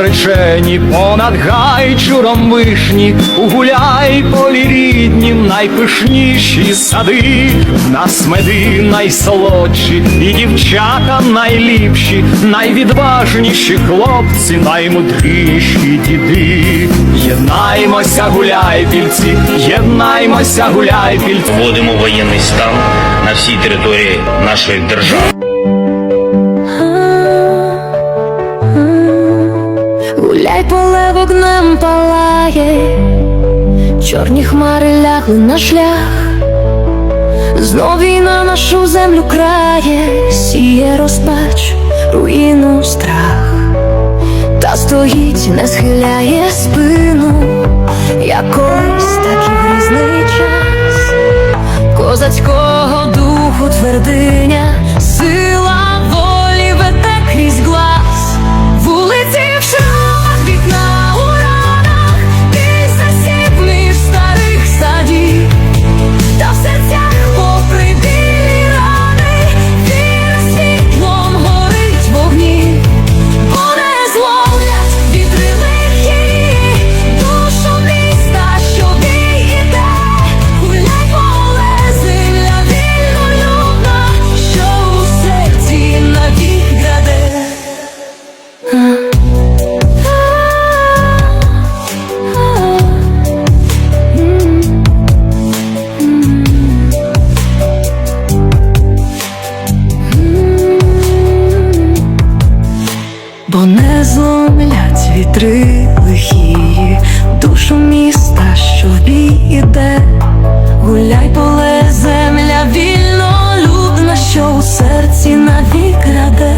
Наречені, понад гайчуром вишні, у гуляй полі ріднім найпишніші сади, в нас меди найсолодші, і дівчата найліпші, найвідважніші хлопці, наймудріші діди. Єднаймося, гуляйпільці, єднаймося, гуляйпільці. Вводимо воєнний стан на всій території нашої держави. Палає, чорні хмари лягли на шлях, знов війна нашу землю крає, сіє розпач, руїну страх, та стоїть, не схиляє спину, як колись, так і в час, козацького духу твердиня, сила Бо не зломлять вітри лихі, душу міста, що в бій іде, гуляй поле, земля вільно людна, що у серці навік раде.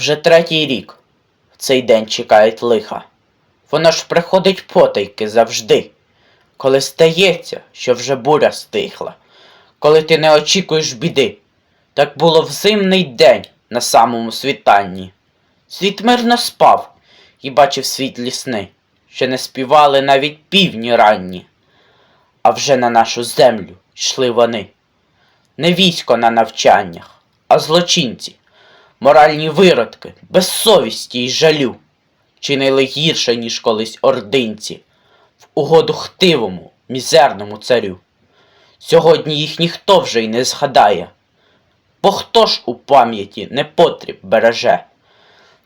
Вже третій рік в цей день чекають лиха. Воно ж приходить потайки завжди, коли стається, що вже буря стихла, коли ти не очікуєш біди. Так було в зимний день на самому світанні. Світ мирно спав і бачив світлі сни, що не співали навіть півні ранні. А вже на нашу землю йшли вони. Не військо на навчаннях, а злочинці, моральні виродки, без совісті й жалю, чинили гірше, ніж колись ординці, в угоду хтивому, мізерному царю. Сьогодні їх ніхто вже й не згадає, бо хто ж у пам'яті непотріб береже?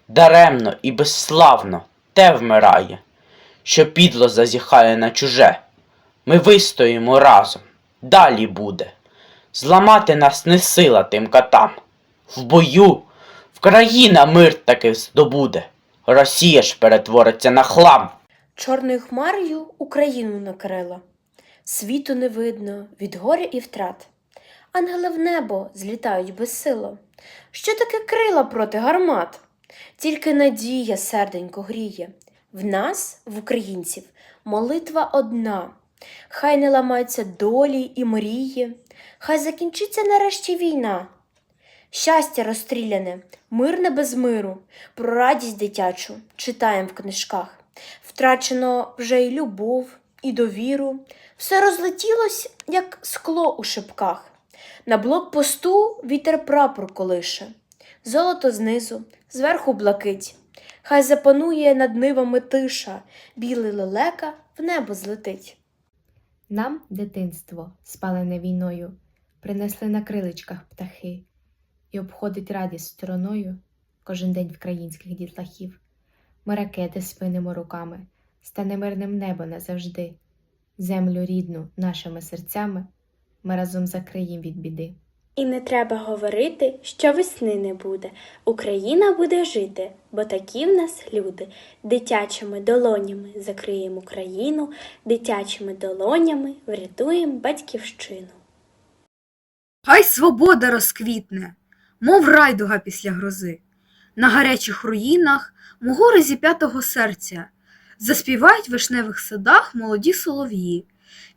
Даремно і безславно те вмирає, що підло зазіхає на чуже. Ми вистоїмо разом, далі буде. Зламати нас не сила тим катам. В бою Вкраїна мир таки здобуде. Росія ж перетвориться на хлам. Чорною хмарою Україну накрила. Світу не видно від горя і втрат. Ангели в небо злітають безсило. Що таке крила проти гармат? Тільки надія серденько гріє. В нас, в українців, молитва одна. Хай не ламаються долі і мрії, хай закінчиться нарешті війна. Щастя розстріляне, мирне без миру, про радість дитячу читаєм в книжках. Втрачено вже й любов, і довіру, все розлетілось, як скло у шипках. На блокпосту вітер прапор колише, золото знизу, зверху блакить. Хай запанує над нивами тиша, білий лелека в небо злетить. Нам дитинство, спалене війною, принесли на криличках птахи, і обходить радість стороною кожен день українських дітлахів. Ми ракети спинимо руками, стане мирним небо назавжди. Землю рідну нашими серцями ми разом закриєм від біди. І не треба говорити, що весни не буде. Україна буде жити, бо такі в нас люди. Дитячими долонями закриємо Україну, дитячими долонями врятуємо батьківщину. Хай свобода розквітне, мов райдуга після грози. На гарячих руїнах мого розіп'ятого серця заспівають в вишневих садах молоді солов'ї.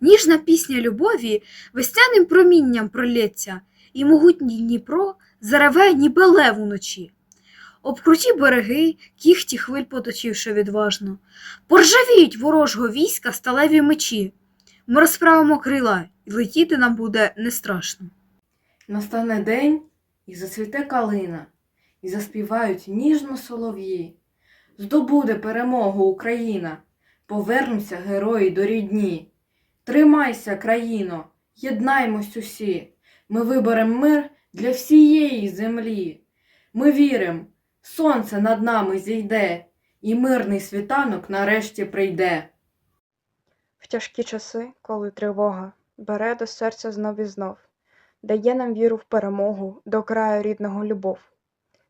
Ніжна пісня любові весняним промінням пролється, і могутній Дніпро зареве, ніби лев уночі. Об круті береги, кіхті хвиль поточивши відважно, поржавіють ворожого війська сталеві мечі. Ми розправимо крила, і летіти нам буде не страшно. Настане день, і зацвіте калина, і заспівають ніжно солов'ї. Здобуде перемогу Україна, повернуться герої до рідні. Тримайся, країно, єднаймось усі. Ми виберем мир для всієї землі. Ми вірим, сонце над нами зійде, і мирний світанок нарешті прийде. В тяжкі часи, коли тривога бере до серця знов і знов, дає нам віру в перемогу, до краю рідного любов,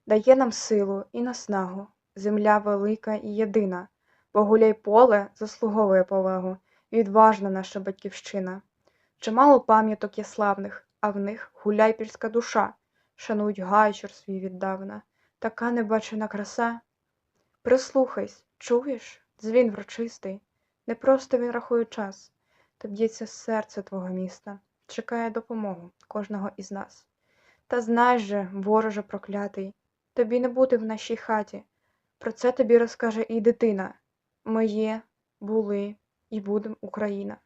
дає нам силу і наснагу, земля велика і єдина, бо гуляй поле заслуговує повагу, відважна наша батьківщина. Чимало пам'яток є славних, а в них гуляйпільська душа, шанують гайчур свій віддавна, така небачена краса. Прислухайсь, чуєш, дзвін врочистий. Не просто він рахує час, та б'ється серце твого міста, чекає допомогу кожного із нас. Та знай же, вороже проклятий, тобі не бути в нашій хаті. Про це тобі розкаже і дитина. Ми є, були і будем Україна.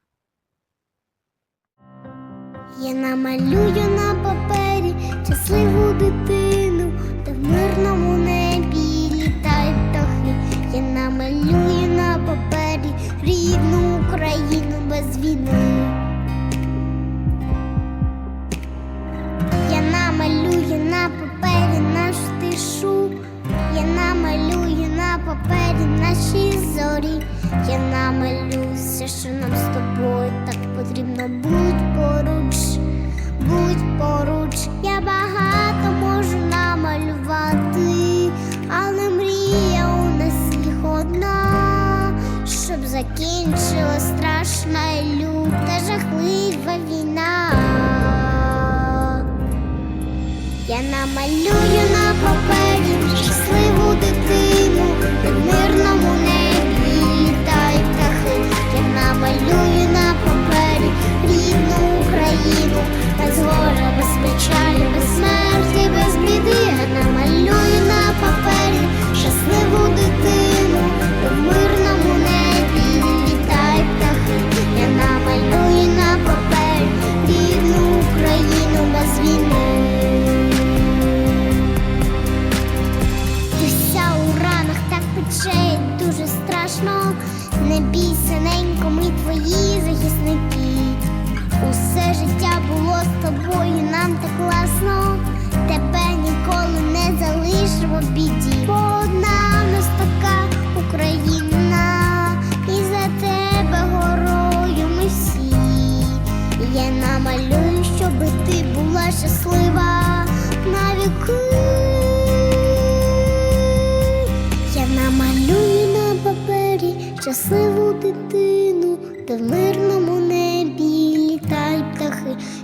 Я намалюю на папері щасливу дитину, та в мирному небі літають птахи. Я намалюю на папері рідну Україну без війни. Папері наші зорі. Я намалюю все, що нам з тобою так потрібно. Будь поруч, будь поруч. Я багато можу намалювати, але мрія у нас їх одна, щоб закінчилась страшна і люта жахлива війна. Я намалюю на папері щасливу дитину, так класно. Тебе ніколи не залишимо в біді. Одна нас така Україна, і за тебе горою ми всі. Я намалюю, щоби ти була щаслива на віки. Я намалюю на папері щасливу дитину, де в мирному.